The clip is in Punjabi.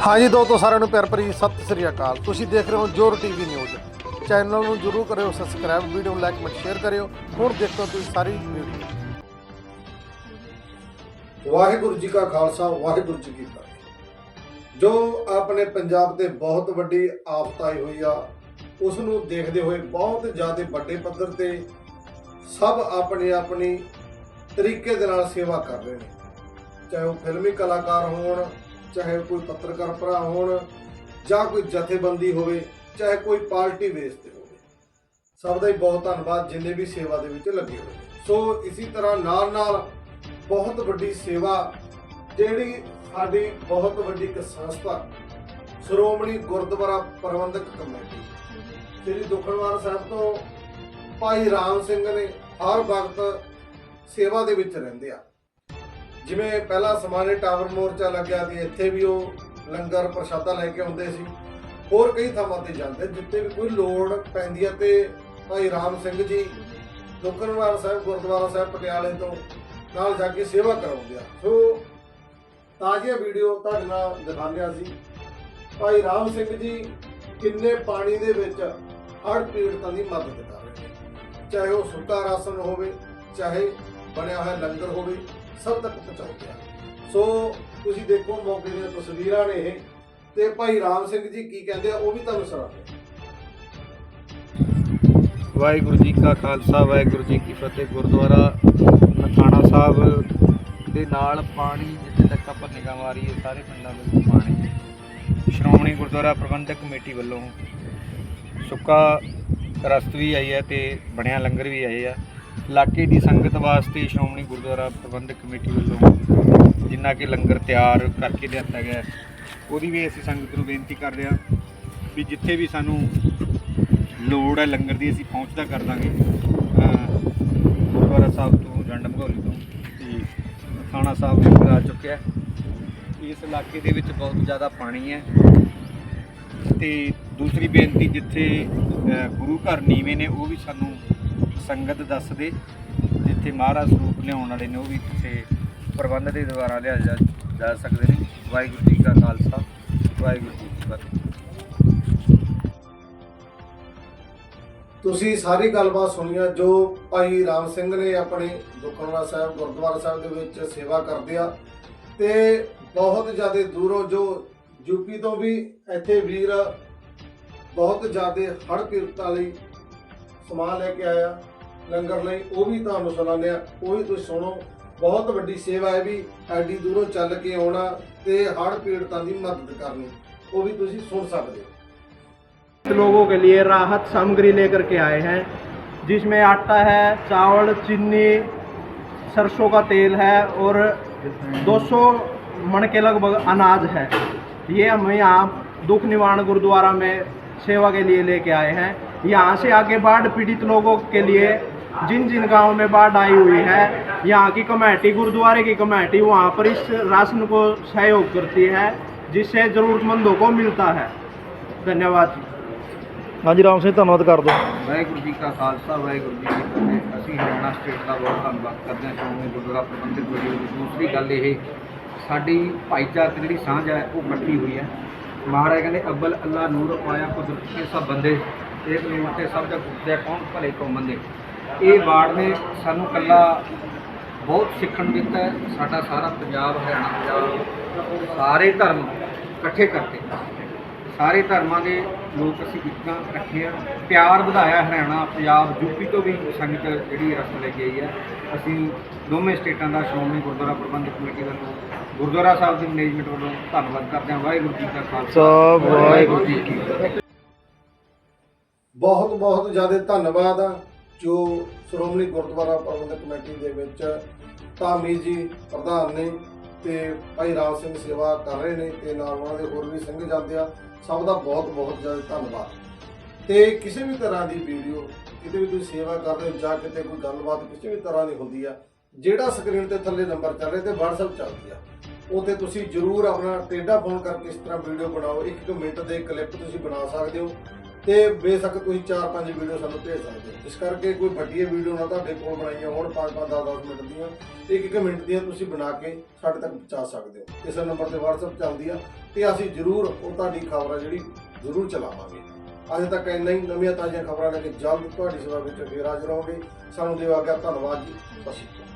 ਹਾਂਜੀ ਦੋਸਤੋ, ਸਾਰਿਆਂ ਨੂੰ ਪਿਆਰ ਭਰੀ ਸਤਿ ਸ੍ਰੀ ਅਕਾਲ। ਤੁਸੀਂ ਦੇਖ ਰਹੇ ਹੋ ਜੋਰ ਟੀਵੀ ਨਿਊਜ਼। ਚੈਨਲ ਨੂੰ ਜਰੂਰ ਕਰਿਓ ਸਬਸਕ੍ਰਾਈਬ ਵੀਡੀਓ ਨੂੰ ਲਾਈਕ ਕਮੈਂਟ ਸ਼ੇਅਰ ਕਰਿਓ। ਹੁਣ ਦੇਖੋ ਤੁਸੀਂ ਸਾਰੀ ਵੀਡੀਓ ਵਾਹਿਗੁਰੂ ਜੀ ਕਾ ਖਾਲਸਾ, ਵਾਹਿਗੁਰੂ ਜੀ ਕੀ ਫਤਿਹ। ਜੋ ਆਪਣੇ ਪੰਜਾਬ ਤੇ ਬਹੁਤ ਵੱਡੀ ਆਫਤ ਆਈ ਹੋਈ ਆ ਉਸ ਨੂੰ ਦੇਖਦੇ ਹੋਏ ਬਹੁਤ ਜ਼ਿਆਦਾ ਵੱਡੇ ਪੱਧਰ ਤੇ ਸਭ ਆਪਣੇ ਆਪਣੀ ਤਰੀਕੇ ਦੇ ਨਾਲ ਸੇਵਾ ਕਰ ਰਹੇ ਨੇ। ਚਾਹੇ ਉਹ ਫਿਲਮੀ ਕਲਾਕਾਰ ਹੋਣ ਚਾਹੇ ਕੋਈ ਪੱਤਰਕਾਰ ਭਰਾ ਹੋਣ ਜਾਂ ਕੋਈ ਜਥੇਬੰਦੀ ਹੋਵੇ, ਚਾਹੇ ਕੋਈ ਪਾਰਟੀ ਬੇਸ ਤੇ ਹੋਵੇ। ਸਭ ਦਾ ਹੀ ਬਹੁਤ ਧੰਨਵਾਦ, ਜਿੰਨੇ ਵੀ ਸੇਵਾ ਦੇ ਵਿੱਚ ਲੱਗੇ ਹੋਏ ਸੋ ਇਸੇ ਤਰ੍ਹਾਂ ਨਾਲ ਨਾਲ ਬਹੁਤ ਵੱਡੀ ਸੇਵਾ, ਜਿਹੜੀ ਸਾਡੀ ਬਹੁਤ ਵੱਡੀ ਇੱਕ ਸੰਸਥਾ, ਸ਼੍ਰੋਮਣੀ ਗੁਰਦੁਆਰਾ ਪ੍ਰਬੰਧਕ ਕਮੇਟੀ। ਸ੍ਰੀ ਦੁਖਨਵਾਰ ਸਾਹਿਬ ਤੋਂ ਭਾਈ ਰਾਮ ਸਿੰਘ ਨੇ ਹਰ ਵਕਤ ਸੇਵਾ ਦੇ ਵਿੱਚ ਰਹਿੰਦੇ ਆ। ਜਿਵੇਂ ਪਹਿਲਾਂ ਸਮਾਨੇ ਟਾਵਰ ਮੋਰਚਾ ਲੱਗਿਆ ਸੀ ਇੱਥੇ ਵੀ ਉਹ ਲੰਗਰ ਪ੍ਰਸ਼ਾਦਾ ਲੈ ਕੇ ਆਉਂਦੇ ਸੀ, ਹੋਰ ਕਈ ਥਾਵਾਂ ਤੇ ਜਾਂਦੇ, ਜਿੱਥੇ ਵੀ ਕੋਈ ਲੋੜ ਪੈਂਦੀ ਹੈ ਤੇ ਭਾਈ ਰਾਮ ਸਿੰਘ ਜੀ ਦੁਖਨਵਾਰ ਸਾਹਿਬ, ਗੁਰਦੁਆਰਾ ਸਾਹਿਬ ਪਟਿਆਲੇ ਤੋਂ ਨਾਲ ਜਾ ਕੇ ਸੇਵਾ ਕਰਾਉਂਦੇ ਆ। ਸੋ ਤਾਜ਼ੀਆਂ ਵੀਡੀਓ ਤੁਹਾਡੇ ਨਾਲ ਦਿਖਾਉਂਦੇ ਸੀ ਭਾਈ ਰਾਮ ਸਿੰਘ ਜੀ ਕਿੰਨੇ ਪਾਣੀ ਦੇ ਵਿੱਚ ਹੜ੍ਹ ਪੀੜਤਾਂ ਦੀ ਮਦਦ ਕਰ ਰਹੇ ਚਾਹੇ ਉਹ ਸੁੱਕਾ ਰਾਸ਼ਨ ਹੋਵੇ, ਚਾਹੇ ਬਣਿਆ ਹੋਇਆ ਲੰਗਰ ਹੋਵੇ ਸਭ ਤੱਕ ਪਹੁੰਚਾਉਂਦੇ ਆ। ਸੋ ਤੁਸੀਂ ਦੇਖੋ ਮੌਕੇ ਦੀਆਂ ਤਸਵੀਰਾਂ ਨੇ ਇਹ। ਤੇ ਭਾਈ ਰਾਮ ਸਿੰਘ ਜੀ ਕੀ ਕਹਿੰਦੇ ਆ, ਉਹ ਵੀ ਤੁਹਾਨੂੰ ਸੁਣਾਉਂਦੇ ਵਾਹਿਗੁਰੂ ਜੀ ਕਾ ਖਾਲਸਾ, ਵਾਹਿਗੁਰੂ ਜੀ ਕੀ ਫਤਿਹ। ਗੁਰਦੁਆਰਾ ਨਥਾਣਾ ਸਾਹਿਬ ਦੇ ਨਾਲ ਪਾਣੀ, ਜਿੱਥੇ ਤੱਕ ਆਪਾਂ ਨਿਗਾਹ ਮਾਰੀਏ, ਸਾਰੇ ਪਿੰਡਾਂ ਵਿੱਚ ਪਾਣੀ। ਸ਼੍ਰੋਮਣੀ ਗੁਰਦੁਆਰਾ ਪ੍ਰਬੰਧਕ ਕਮੇਟੀ ਵੱਲੋਂ ਸੁੱਕਾ ਰਸਤ ਵੀ ਆਈ ਹੈ ਤੇ ਬਣਿਆ ਲੰਗਰ ਵੀ ਆਏ ਆ। ਇਲਾਕੇ ਦੀ ਸੰਗਤ ਵਾਸਤੇ ਸ਼੍ਰੋਮਣੀ ਗੁਰਦੁਆਰਾ ਪ੍ਰਬੰਧਕ ਕਮੇਟੀ ਵੱਲੋਂ ਜਿੰਨਾ ਕਿ ਲੰਗਰ ਤਿਆਰ ਕਰਕੇ ਲਿਆਤਾ ਗਿਆ ਉਹਦੀ ਵੀ ਅਸੀਂ ਸੰਗਤ ਨੂੰ ਬੇਨਤੀ ਕਰਦੇ ਹਾਂ ਵੀ ਜਿੱਥੇ ਵੀ ਸਾਨੂੰ ਲੋੜ ਹੈ ਲੰਗਰ ਦੀ ਅਸੀਂ ਪਹੁੰਚਦਾ ਕਰ ਦਾਂਗੇ ਗੁਰਦੁਆਰਾ ਸਾਹਿਬ ਤੋਂ ਜੰਡ ਮਗੌਲੀ ਤੋਂ। ਤੇ ਥਾਣਾ ਸਾਹਿਬ ਲੰਗਰ ਆ ਚੁੱਕਿਆ। ਇਸ ਇਲਾਕੇ ਦੇ ਵਿੱਚ ਬਹੁਤ ਜ਼ਿਆਦਾ ਪਾਣੀ ਹੈ। ਤੇ ਦੂਸਰੀ ਬੇਨਤੀ ਜਿੱਥੇ ਗੁਰੂ ਘਰ ਨੀਵੇਂ ਨੇ ਉਹ ਵੀ ਸਾਨੂੰ ਸੰਗਤ ਦੱਸਦੇ, ਜਿੱਥੇ ਮਹਾਰਾਜ ਸਰੂਪ ਲਿਆਉਣ ਵਾਲੇ ਨੇ, ਉਹ ਵੀ ਕਿਸੇ ਪ੍ਰਬੰਧ ਦੇ ਦੁਆਰਾ ਲਿਆ ਜਾ ਜਾ ਸਕਦੇ ਨੇ। ਵਾਹਿਗੁਰੂ ਜੀ ਕਾ ਖਾਲਸਾ, ਵਾਹਿਗੁਰੂ ਜੀ ਕੀ ਫਤਿਹ। ਤੁਸੀਂ ਸਾਰੀ ਗੱਲਬਾਤ ਸੁਣੀਆ, ਜੋ ਭਾਈ ਰਾਮ ਸਿੰਘ ਨੇ ਆਪਣੇ ਦੁਖਨਵਾਰ ਸਾਹਿਬ, ਗੁਰਦੁਆਰਾ ਸਾਹਿਬ ਦੇ ਵਿੱਚ ਸੇਵਾ ਕਰਦੇ ਆ, ਤੇ ਬਹੁਤ ਜ਼ਿਆਦਾ ਦੂਰੋਂ ਜੋ ਯੂਪੀ ਤੋਂ ਵੀ ਇੱਥੇ ਵੀਰ ਬਹੁਤ ਜ਼ਿਆਦਾ ਹੜ੍ਹ ਪੀੜਤਾਂ ਲਈ ਸਮਾਨ ਲੈ ਕੇ ਆਇਆ ਲੰਗਰ ਲਈ ਉਹ ਵੀ ਤੁਹਾਨੂੰ ਸੁਣਾਉਂਦੇ ਆ ਉਹ ਵੀ ਤੁਸੀਂ ਸੁਣੋ ਬਹੁਤ ਵੱਡੀ ਸੇਵਾ ਹੈ ਵੀ ਐਡੀ ਦੂਰੋਂ ਚੱਲ ਕੇ ਆਉਣਾ ਤੇ ਹੜ੍ਹ ਪੀੜਤਾਂ ਦੀ ਮਦਦ ਕਰਨੀ ਉਹ ਵੀ ਤੁਸੀਂ ਸੁਣ ਸਕਦੇ ਹੋ लोगों के लिए राहत सामग्री लेकर के आए हैं जिसमें आटा है चावल चीनी सरसों का तेल है और 200 मन के लगभग अनाज है ये हम यहाँ दुख निवारण गुरुद्वारा में सेवा के लिए लेके आए हैं यहाँ से आगे बाढ़ पीड़ित लोगों के लिए जिन जिन गांवों में बाढ़ आई हुई है यहाँ की कमेटी गुरुद्वारे की कमेटी वहाँ पर इस राशन को सहयोग करती है जिससे ज़रूरतमंदों को मिलता है धन्यवाद जी ਹਾਂਜੀ ਰਾਮ ਸਿੰਘ ਧੰਨਵਾਦ ਕਰ ਦਿਓ ਵਾਹਿਗੁਰੂ ਜੀ ਕਾ ਖਾਲਸਾ ਵਾਹਿਗੁਰੂ ਜੀ ਕੀ ਫਤਿਹ ਅਸੀਂ ਹਰਿਆਣਾ ਸਟੇਟ ਦਾ ਬਹੁਤ ਧੰਨਵਾਦ ਕਰਦੇ ਹਾਂ ਸ਼੍ਰੋਮਣੀ ਗੁਰਦੁਆਰਾ ਪ੍ਰਬੰਧਕ ਕਮੇਟੀ ਦੀ ਦੂਸਰੀ ਗੱਲ ਇਹ ਸਾਡੀ ਭਾਈਚਾਰਕ ਜਿਹੜੀ ਸਾਂਝ ਹੈ ਉਹ ਇਕੱਠੀ ਹੋਈ ਹੈ ਮਹਾਰਾਜ ਕਹਿੰਦੇ ਅੱਬਲ ਅੱਲਾ ਨੂਰ ਪਾਇਆ ਕੁਦਰਤ ਕੇ ਸਭ ਬੰਦੇ ਇੱਕ ਨੂਰ ਤੇ ਸਭ ਜਗ ਉਪਜੈ ਕੌਣ ਭਲੇ ਕੋ ਮੰਦੇ ਇਹ ਵਾਰਡ ਨੇ ਸਾਨੂੰ ਕੱਲਾ ਬਹੁਤ ਸਿੱਖਣ ਦਿੱਤਾ ਹੈ। ਸਾਡਾ ਸਾਰਾ ਪੰਜਾਬ ਹਰਿਆਣਾ ਪੰਜਾਬ ਸਾਰੇ ਧਰਮ ਇਕੱਠੇ ਕਰਕੇ। ਸਾਰੇ ਧਰਮਾਂ ਦੇ ਲੋਕ ਅਸੀਂ ਇੱਕਾਂ ਇਕੱਠੇ ਆ। ਪਿਆਰ ਵਧਾਇਆ ਹਰਿਆਣਾ ਪੰਜਾਬ ਯੂਪੀ ਤੋਂ ਵੀ ਸੰਗਤ ਜਿਹੜੀ ਰਸਤ ਲੈ ਕੇ ਆਈ ਹੈ। ਅਸੀਂ ਦੋਵੇਂ ਸਟੇਟਾਂ ਦਾ ਸ਼੍ਰੋਮਣੀ ਗੁਰਦੁਆਰਾ ਪ੍ਰਬੰਧਕ ਕਮੇਟੀ ਵੱਲੋਂ ਗੁਰਦੁਆਰਾ ਸਾਹਿਬ ਦੀ ਮੈਨੇਜਮੈਂਟ ਵੱਲੋਂ ਧੰਨਵਾਦ ਕਰਦੇ ਹਾਂ। ਵਾਹਿਗੁਰੂ ਜੀ ਕਾ ਖਾਲਸਾ। ਵਾਹਿਗੁਰੂ ਜੀ ਕੀ ਫਤਿਹ ਬਹੁਤ ਬਹੁਤ ਜ਼ਿਆਦਾ ਧੰਨਵਾਦ। ਆ ਜੋ ਸ਼੍ਰੋਮਣੀ ਗੁਰਦੁਆਰਾ ਪ੍ਰਬੰਧਕ ਕਮੇਟੀ ਦੇ ਵਿੱਚ ਧਾਮੀ ਜੀ ਪ੍ਰਧਾਨ ਨੇ ਤੇ ਭਾਈ ਰਾਮ ਸਿੰਘ ਸੇਵਾ ਕਰ ਰਹੇ ਨੇ ਤੇ ਨਾਲ ਉਹਨਾਂ ਦੇ ਹੋਰ ਵੀ ਸਿੰਘ ਜਾਂਦੇ ਆ, ਸਭ ਦਾ ਬਹੁਤ ਬਹੁਤ ਜ਼ਿਆਦਾ ਧੰਨਵਾਦ। ਤੇ ਕਿਸੇ ਵੀ ਤਰ੍ਹਾਂ ਦੀ ਵੀਡੀਓ, ਕਿਤੇ ਵੀ ਤੁਸੀਂ ਸੇਵਾ ਕਰ ਰਹੇ ਹੋ ਜਾਂ ਕਿਤੇ ਕੋਈ ਗੱਲਬਾਤ ਕਿਸੇ ਵੀ ਤਰ੍ਹਾਂ ਦੀ ਹੁੰਦੀ ਆ, ਜਿਹੜਾ ਸਕਰੀਨ ਤੇ ਥੱਲੇ ਨੰਬਰ ਚੱਲ ਰਿਹਾ ਤੇ WhatsApp ਚੱਲਦੀ ਆ, ਉੱਥੇ ਤੁਸੀਂ ਜਰੂਰ ਆਪਣਾ ਟੇਡਾ ਫੋਨ ਕਰਕੇ ਇਸ ਤਰ੍ਹਾਂ ਵੀਡੀਓ ਬਣਾਓ ਇੱਕ ਇੱਕ ਮਿੰਟ ਦੇ ਕਲਿੱਪ ਤੁਸੀਂ ਬਣਾ ਸਕਦੇ ਹੋ। ਤੇ ਬੇਸ਼ੱਕ ਤੁਸੀਂ 4-5 ਵੀਡੀਓ ਸਾਨੂੰ ਭੇਜ ਸਕਦੇ ਹੋ। ਇਸ ਕਰਕੇ ਕੋਈ ਵੱਡੀਆਂ ਵੀਡੀਓ ਨਾ ਤੁਹਾਡੇ ਕੋਲ ਬਣਾਈਆਂ ਹੋਣ 5-5 10-10 ਮਿੰਟ ਦੀਆਂ, ਇੱਕ ਇੱਕ ਮਿੰਟ ਦੀਆਂ ਤੁਸੀਂ ਬਣਾ ਕੇ ਸਾਡੇ ਤੱਕ ਪਹੁੰਚਾ ਸਕਦੇ ਹੋ। ਇਸ ਨੰਬਰ ਤੇ WhatsApp ਚੱਲਦੀ ਆ ਤੇ ਅਸੀਂ ਜ਼ਰੂਰ ਉਹ ਤੁਹਾਡੀ ਖਬਰ ਆ ਜਿਹੜੀ ਜ਼ਰੂਰ ਚਲਾਵਾਂਗੇ। ਅੱਜ ਤੱਕ ਇੰਨਾ ਹੀ, ਨਵੀਆਂ ਤਾਜ਼ੀਆਂ ਖਬਰਾਂ ਲੈ ਕੇ ਜਲਦ ਤੁਹਾਡੀ ਸੇਵਾ ਵਿੱਚ ਫੇਰ ਹਾਜ਼ਰ ਹੋਵਾਂਗੇ। ਸਾਨੂੰ ਦਿਓ ਆਗਿਆ ਧੰਨਵਾਦ ਜੀ। ਸਤਿ ਸ਼੍ਰੀ ਅਕਾਲ।